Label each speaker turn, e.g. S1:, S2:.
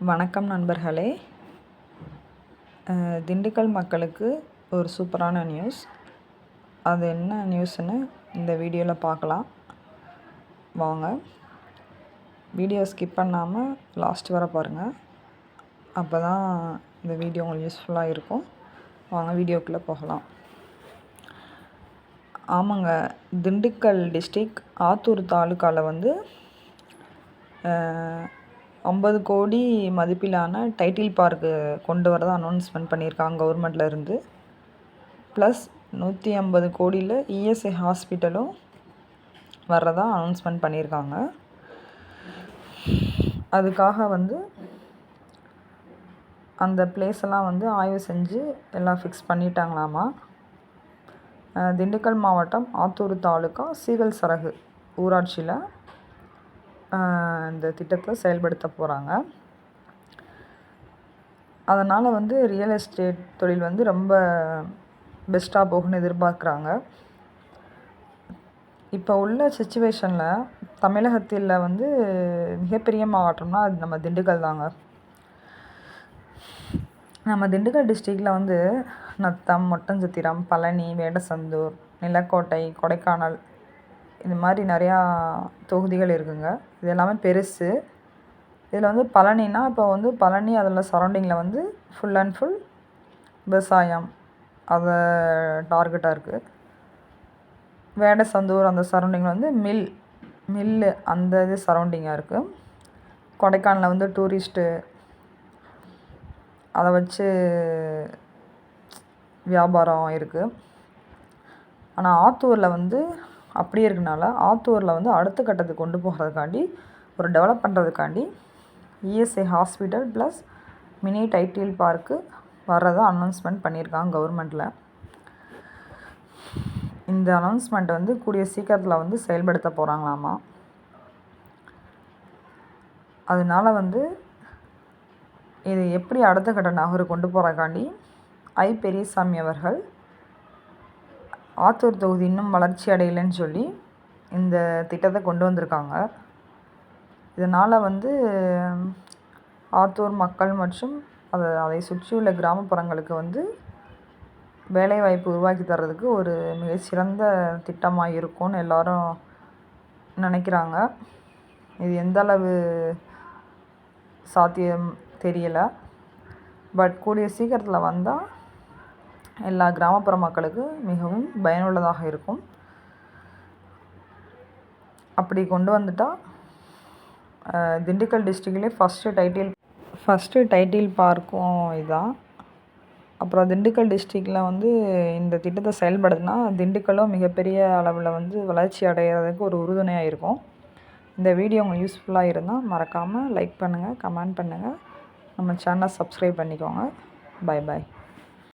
S1: வணக்கம் நண்பர்களே. திண்டுக்கல் மக்களுக்கு ஒரு சூப்பரான நியூஸ். அது என்ன நியூஸ்னு இந்த வீடியோவில் பார்க்கலாம் வாங்க. வீடியோ ஸ்கிப் பண்ணாமல் லாஸ்ட் வர பாருங்கள் அப்போ தான் இந்த வீடியோ உங்களுக்கு யூஸ்ஃபுல்லாக இருக்கும். வாங்க வீடியோக்குள்ளே போகலாம். ஆமாங்க. திண்டுக்கல் டிஸ்ட்ரிக் ஆத்தூர் தாலுக்காவில் வந்து ஐம்பது கோடி மதிப்பிலான டைட்டில் பார்க்கு கொண்டு வரதாக அனௌன்ஸ்மெண்ட் பண்ணியிருக்காங்க கவர்மெண்ட்ல இருந்து. ப்ளஸ் நூற்றி ஐம்பது கோடியில் இஎஸ்ஐ ஹாஸ்பிட்டலும் வர்றதா அனௌன்ஸ்மெண்ட் பண்ணியிருக்காங்க. அதுக்காக வந்து அந்த பிளேஸ் எல்லாம் வந்து ஆய்வு செஞ்சு எல்லாம் ஃபிக்ஸ் பண்ணிட்டாங்களாமா? திண்டுக்கல் மாவட்டம் ஆத்தூர் தாலுக்கா சீவல் சரகு ஊராட்சியில். இந்த திட்டத்தை செயல்படுத்த போகிறாங்க அதனால் வந்து ரியல் எஸ்டேட் தொழில் வந்து ரொம்ப பெஸ்ட்டாக போகும்னு எதிர்பார்க்குறாங்க. இப்போ உள்ள சுச்சுவேஷனில் தமிழகத்தில் வந்து மிகப்பெரிய மாவட்டம்னா அது நம்ம திண்டுக்கல் தாங்க. நம்ம திண்டுக்கல் டிஸ்ட்ரிக்டில் வந்து நத்தம் மொட்டஞ்சத்திரம் பழனி வேடசந்தூர் நிலக்கோட்டை கொடைக்கானல் இது மாதிரி நிறையா தொகுதிகள் இருக்குங்க. இது எல்லாமே பெருசு. இதில் வந்து பழனினா இப்போ வந்து பழனி அதில் சரௌண்டிங்கில் வந்து ஃபுல் அண்ட் ஃபுல் விவசாயம். அதை டார்கெட்டாக இருக்குது வேடசந்தூர் அந்த சரௌண்டிங்கில் வந்து மில் மில்லு அந்த இது சரௌண்டிங்காக இருக்குது கொடைக்கானலில் வந்து டூரிஸ்ட்டு அதை வச்சு வியாபாரம் இருக்குது ஆனால் ஆத்தூரில் வந்து அப்படியே இருக்கனால ஆத்தூரில் வந்து அடுத்த கட்டத்துக்கு கொண்டு போகிறதுக்காண்டி ஒரு develop பண்ணுறதுக்காண்டி ESI hospital plus mini Tidel park வர்றதை அனௌன்ஸ்மெண்ட் பண்ணியிருக்காங்க கவர்மெண்ட்டில் இந்த அனௌன்ஸ்மெண்ட் வந்து கூடிய சீக்கிரத்தில் வந்து செயல்படுத்த போகிறாங்களாமா அதனால வந்து இது எப்படி அடுத்த கட்ட நகர் கொண்டு போகிறக்காண்டி ஐ பெரியசாமி அவர்கள் ஆத்தூர் தொகுதி இன்னும் வளர்ச்சி அடையலைன்னு சொல்லி இந்த திட்டத்தை கொண்டு வந்திருக்காங்க. இதனால் வந்து ஆத்தூர் மக்கள் மற்றும் அதை அதை சுற்றியுள்ள கிராமப்புறங்களுக்கு வந்து வேலைவாய்ப்பு உருவாக்கி தர்றதுக்கு ஒரு மிகச்சிறந்த திட்டமாக இருக்கும்னு எல்லோரும் நினைக்கிறாங்க. இது எந்த அளவு சாத்தியம் தெரியலை. பட் கூடிய சீக்கிரத்தில் வந்தால் எல்லா கிராமப்புற மக்களுக்கு மிகவும் பயனுள்ளதாக இருக்கும். அப்படி கொண்டு வந்துட்டால் திண்டுக்கல் டிஸ்ட்ரிக்ட்லேயே ஃபஸ்ட்டு டைட்டில் ஃபஸ்ட்டு டைட்டில் பார்க்கும் இதான். அப்புறம் திண்டுக்கல் டிஸ்ட்ரிக்டில் வந்து இந்த திட்டத்தை செயல்படுதுன்னா திண்டுக்கலும் மிகப்பெரிய அளவில் வந்து வளர்ச்சி அடைகிறதுக்கு ஒரு உறுதுணையாக இருக்கும். இந்த வீடியோ உங்களுக்கு யூஸ்ஃபுல்லாக இருந்தால் மறக்காமல் லைக் பண்ணுங்கள் கமெண்ட் பண்ணுங்கள் நம்ம சேனலை சப்ஸ்கிரைப் பண்ணிக்கோங்க. Bye bye